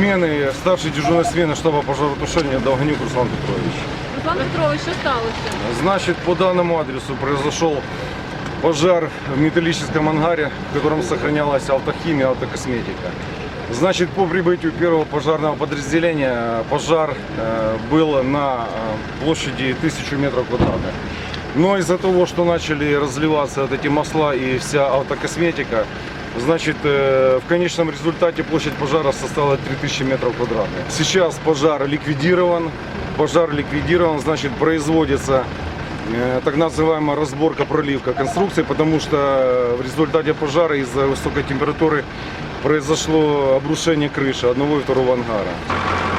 смены, старший дежурной смены штаба пожаротушения Долгонюк Руслан Петрович. Руслан Петрович, що сталося? Значит, по данному адресу произошел пожар в металлическом ангаре, в котором сохранялась автохимия, автокосметика. Значит, по прибытию первого пожарного подразделения пожар э, был на э, площади 1000 метров квадратных. Но из-за того, что начали разливаться вот эти масла и вся автокосметика, значит, э, в конечном результате площадь пожара составила 3000 метров квадратных. Сейчас пожар ликвидирован, пожар ликвидирован, значит, производится э, так называемая разборка проливка конструкции, потому что в результате пожара из-за высокой температуры произошло обрушение крыши одного и второго ангара.